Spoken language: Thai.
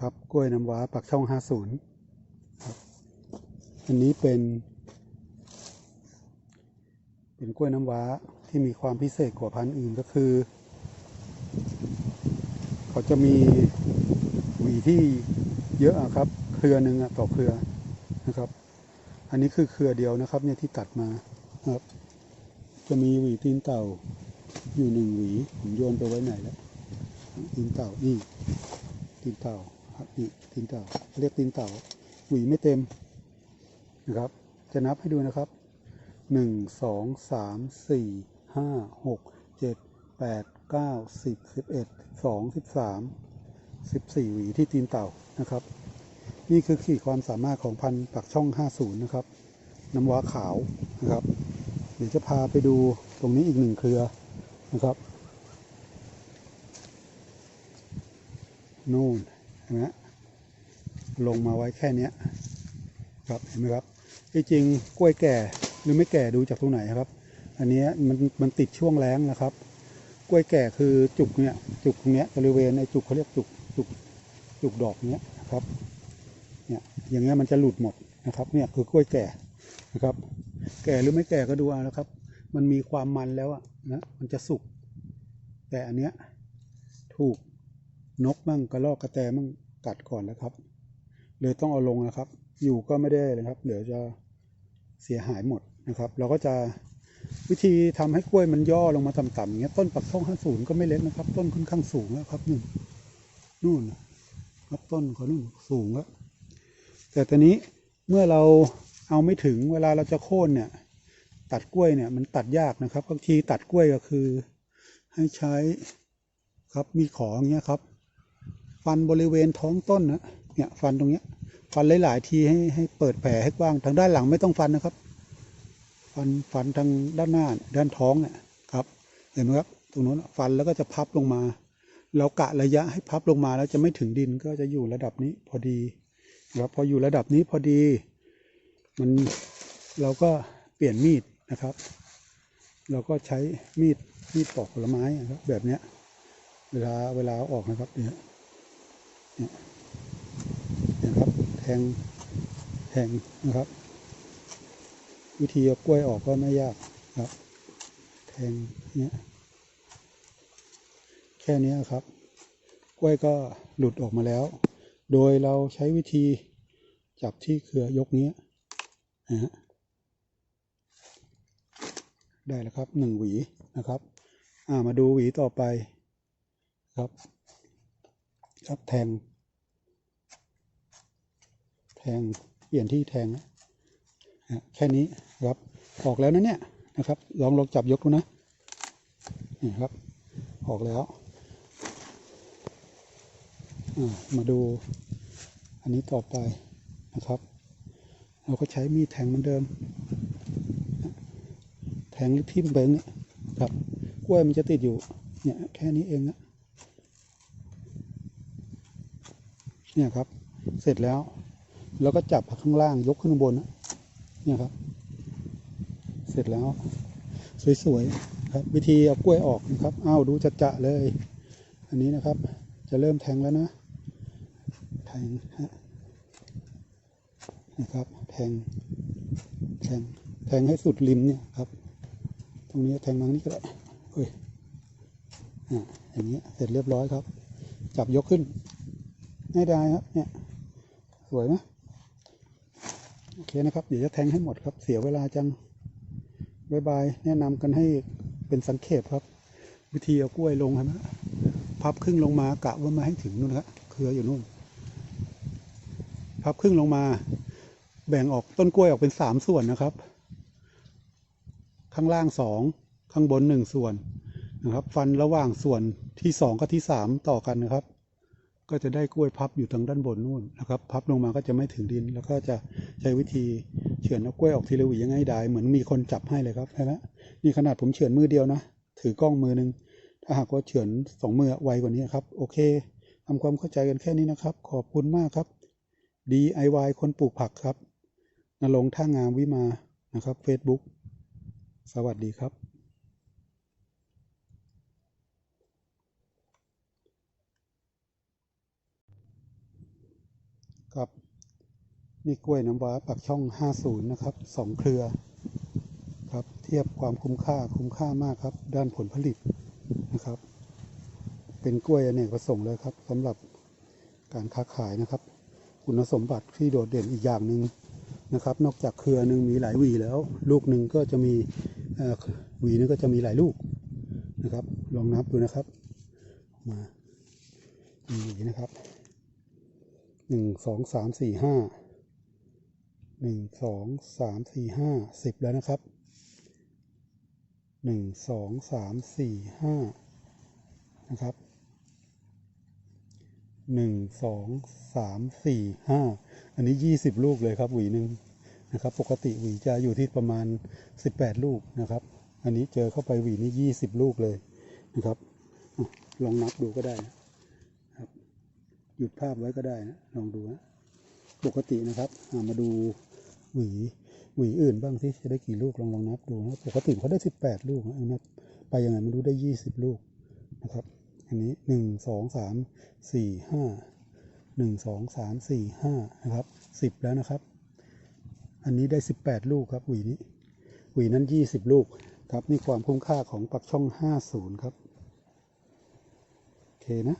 ครับกล้วยน้ำว้าปักช่อง 50ครับอันนี้เป็น เป็นกล้วยน้ำว้าที่มีความพิเศษกว่าพันธุ์อื่นก็คือ เขาจะมีหวีที่เยอะครับ เครือหนึ่งต่อเครือนะครับ อันนี้คือเครือเดียวนะครับ เนี่ยที่ตัดมาครับ จะมีหวีตีนเต่าอยู่หนึ่งหวีผมโยนไปไว้ไหนแล้วตีนเต่านี่ตีนเต่า นี่ตีนเต่าเรียกตีนเต่าหวีไม่เต็มนะครับ จะนับให้ดูนะครับหนึ่งสองสามสี่ห้าหกเจ็ดแปดเก้าสิบสิบเอ็ดสองสิบสามสิบสี่หวีที่ตีนเต่านะครับ นี่คือขีดความสามารถของพันธุ์ปักช่อง50นะครับ น้ำว้าขาวนะครับ เดี๋ยวจะพาไปดูตรงนี้อีกหนึ่งเครือนะครับ นู่น เห็นไหมฮะลงมาไว้แค่เนี้ยครับเห็นไหมครับที่จริงกล้วยแก่หรือไม่แก่ดูจากตรงไหนครับ อันนี้มันมันติดช่วงแรงนะครับ กล้วยแก่คือจุกเนี้ยจุกตรงเนี้ยบริเวณไอ้จุกเขาเรียกจุกจุกจุกดอกเนี้ยนะครับเนี่ยอย่างเงี้ยมันจะหลุดหมดนะครับเนี่ยคือกล้วยแก่นะครับ แก่หรือไม่แก่ก็ดูเอานะครับ มันมีความมันแล้วอะนะมันจะสุกแต่อันเนี้ยถูก นกมั่งกระรอกกระแตมั่งกัดก่อนแล้วครับ เลยต้องเอาลงนะครับ อยู่ก็ไม่ได้เลยครับ เดี๋ยวจะเสียหายหมดนะครับ เราก็จะวิธีทำให้กล้วยมันย่อลงมาต่ำๆอย่างเงี้ยต้นปักช่องห้าศูนย์ก็ไม่เล็กนะครับ ต้นค่อนข้างสูงแล้วครับนู่นนู่นครับต้นเขานู่นสูงแล้วแต่ตอนนี้เมื่อเราเอาไม่ถึงเวลาเราจะโค่นเนี่ย ตัดกล้วยเนี่ยมันตัดยากนะครับบางทีตัดกล้วยก็คือ ให้ใช้ครับมีขออย่างเงี้ยครับ ฟันบริเวณท้องต้นนะเนี่ยฟันตรงเนี้ย ฟันหลายๆทีให้ให้เปิดแผลให้กว้างทางด้านหลังไม่ต้องฟันนะครับ ฟันฟันทางด้านหน้าด้านท้องเนี่ยครับเห็นไหมครับตรงนู้นฟันแล้วก็จะพับลงมา เรากะระยะให้พับลงมาแล้วจะไม่ถึงดินก็จะอยู่ระดับนี้พอดีครับพออยู่ระดับนี้พอดี มันเราก็เปลี่ยนมีดนะครับ เราก็ใช้มีดมีดปอกผลไม้นะครับแบบเนี้ยเวลาเวลาออกนะครับเนี่ย นี่ยเนี่ยครับแทงแทงนะครับ วิธีเอากล้วยออกก็ไม่ยากครับ แทงเนี่ยแค่นี้ครับ กล้วยก็หลุดออกมาแล้ว โดยเราใช้วิธีจับที่เครือยกเนี้ยนะฮะได้แล้วครับหนึ่งหวีนะครับ อ่ามาดูหวีต่อไปครับ ครับแทง แทงเปลี่ยนที่แทงนะฮะแค่นี้ครับออกแล้วนะเนี่ยนะครับ ลองลองจับยกดูนะนี่ครับ ออกแล้วมาดูอันนี้ต่อไปนะครับ เราก็ใช้มีดแทงเหมือนเดิม แทงทิ่มไปอย่างเนี่ยครับกล้วยมันจะติดอยู่เนี่ยแค่นี้เองนะ เนี่ยครับ เสร็จแล้ว แล้วก็จับข้างล่างยกขึ้นบนนะเนี่ยครับ เสร็จแล้ว สวยๆครับ วิธีเอากล้วยออกนะครับอ้าวดูจะจะเลย อันนี้นะครับ จะเริ่มแทงแล้วนะแทงฮะนะครับ แทง แทง แทงให้สุดริมเนี่ยครับ ตรงนี้แทงมานี้ก็ได้เฮ้ยอ่าอย่างนี้เสร็จเรียบร้อยครับ จับยกขึ้น ง่ายได้ครับ เนี่ย สวยไหมโอเคนะครับ เดี๋ยวจะแทงให้หมดครับ เสียเวลาจังบายบาย แนะนำกันให้เป็นสังเขปครับ วิธีเอากล้วยลงครับพับครึ่งลงมากะว่ามาให้ถึงนู่นครับเครืออยู่นู่น พับครึ่งลงมา แบ่งออกต้นกล้วยออกเป็นสามส่วนนะครับ ข้างล่างสองข้างบนหนึ่งส่วนนะครับ ฟันระหว่างส่วนที่สองกับที่สามต่อกันนะครับ ก็จะได้กล้วยพับอยู่ทางด้านบนนู่นนะครับ พับลงมาก็จะไม่ถึงดิน แล้วก็จะใช้วิธีเฉือนเอากล้วยออกทีละหวียังไงได้ เหมือนมีคนจับให้เลยครับใช่ไหมนี่ขนาดผมเฉือนมือเดียวนะ ถือกล้องมือหนึ่งถ้าหากว่าเฉือนสองมือไวกว่านี้ครับ โอเคทำความเข้าใจกันแค่นี้นะครับ ขอบคุณมากครับ DIY คนปลูกผักครับนรงท่างามวิมานะครับ Facebook สวัสดีครับ ครับนี่กล้วยน้ำว้าปักช่อง 50 นะครับสองเครือครับ เทียบความคุ้มค่าคุ้มค่ามากครับ ด้านผลผลิตนะครับ เป็นกล้วยอเนกประสงค์เลยครับสำหรับการค้าขายนะครับ คุณสมบัติที่โดดเด่นอีกอย่างหนึ่งนะครับ นอกจากเครือหนึ่งมีหลายหวีแล้ว ลูกหนึ่งก็จะมีหวีหนึงก็จะมีหลายลูกนะครับ ลองนับดูนะครับ มามีหวีนะครับ หนึ่งสองสามสี่ห้าหนึ่งสองสามสี่ห้าสิบแล้วนะครับหนึ่งสองสามสี่ห้านะครับหนึ่งสองสามสี่ห้าอันนี้ยี่สิบลูกเลยครับหวีหนึ่งนะครับ ปกติหวีจะอยู่ที่ประมาณสิบแปดลูกนะครับ อันนี้เจอเข้าไปหวีนี้ยี่สิบลูกเลยนะครับลองนับดูก็ได้นะ หยุดภาพไว้ก็ได้นะลองดูนะปกตินะครับามาดูหวีหวีอื่นบ้างสิจะได้กี่ลูกลองลองนับดูนะปกติเขาได้สิบแปดลูกนะนับไปยังไงไม่รู้ได้ยี่สิบลูกนะครับ อันนี้หนึ่งสองสามสี่ห้าหนึ่งสองสามสี่ห้านะครับสิบแล้วนะครับ อันนี้ได้สิบแปดลูกครับหวีนี้หวีนั้นยี่สิบลูกครับนี่ความคุ้มค่าของปักช่องห้าศูนย์ครับ โอเคนะ